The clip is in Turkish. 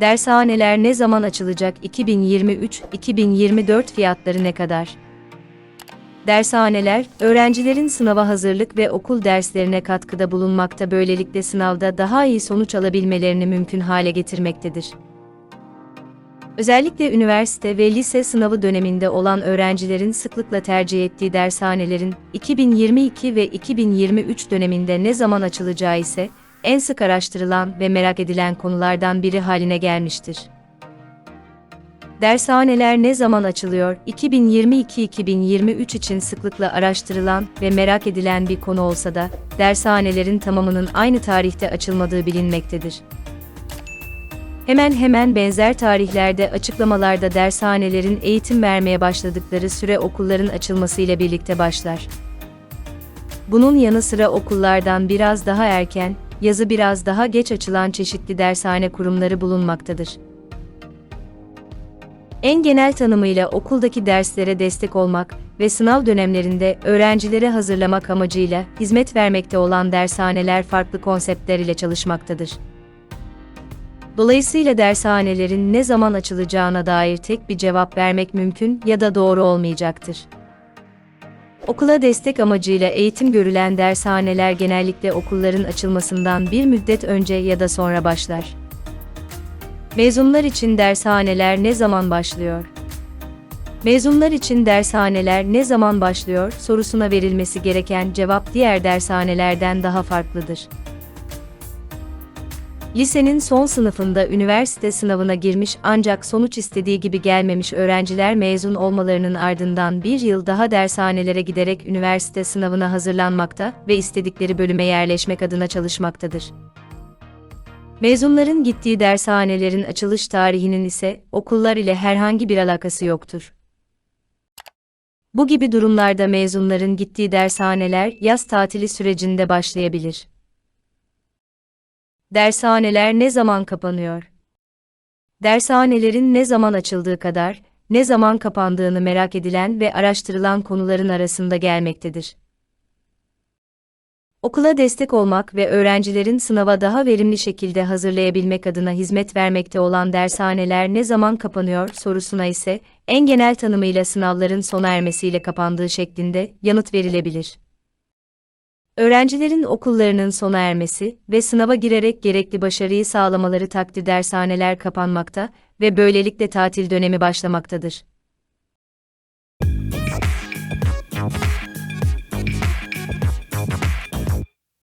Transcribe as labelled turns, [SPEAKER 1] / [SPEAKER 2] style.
[SPEAKER 1] Dershaneler ne zaman açılacak 2023-2024 fiyatları ne kadar? Dershaneler, öğrencilerin sınava hazırlık ve okul derslerine katkıda bulunmakta böylelikle sınavda daha iyi sonuç alabilmelerini mümkün hale getirmektedir. Özellikle üniversite ve lise sınavı döneminde olan öğrencilerin sıklıkla tercih ettiği dershanelerin 2022 ve 2023 döneminde ne zaman açılacağı ise en sık araştırılan ve merak edilen konulardan biri haline gelmiştir. Dershaneler ne zaman açılıyor? 2022-2023 için sıklıkla araştırılan ve merak edilen bir konu olsa da, dershanelerin tamamının aynı tarihte açılmadığı bilinmektedir. Hemen hemen benzer tarihlerde açıklamalarda dershanelerin eğitim vermeye başladıkları süre okulların açılmasıyla birlikte başlar. Bunun yanı sıra okullardan biraz daha erken, yazı biraz daha geç açılan çeşitli dershane kurumları bulunmaktadır. En genel tanımıyla okuldaki derslere destek olmak ve sınav dönemlerinde öğrencileri hazırlamak amacıyla hizmet vermekte olan dershaneler farklı konseptler ile çalışmaktadır. Dolayısıyla dershanelerin ne zaman açılacağına dair tek bir cevap vermek mümkün ya da doğru olmayacaktır. Okula destek amacıyla eğitim görülen dershaneler genellikle okulların açılmasından bir müddet önce ya da sonra başlar. Mezunlar için dershaneler ne zaman başlıyor? Mezunlar için dershaneler ne zaman başlıyor sorusuna verilmesi gereken cevap diğer dershanelerden daha farklıdır. Lisenin son sınıfında üniversite sınavına girmiş ancak sonuç istediği gibi gelmemiş öğrenciler mezun olmalarının ardından bir yıl daha dershanelere giderek üniversite sınavına hazırlanmakta ve istedikleri bölüme yerleşmek adına çalışmaktadır. Mezunların gittiği dershanelerin açılış tarihinin ise okullar ile herhangi bir alakası yoktur. Bu gibi durumlarda mezunların gittiği dershaneler yaz tatili sürecinde başlayabilir. Dershaneler ne zaman kapanıyor? Dershanelerin ne zaman açıldığı kadar, ne zaman kapandığını merak edilen ve araştırılan konuların arasında gelmektedir. Okula destek olmak ve öğrencilerin sınava daha verimli şekilde hazırlayabilmek adına hizmet vermekte olan dershaneler ne zaman kapanıyor sorusuna ise en genel tanımıyla sınavların sona ermesiyle kapandığı şeklinde yanıt verilebilir. Öğrencilerin okullarının sona ermesi ve sınava girerek gerekli başarıyı sağlamaları takdir dershaneler kapanmakta ve böylelikle tatil dönemi başlamaktadır.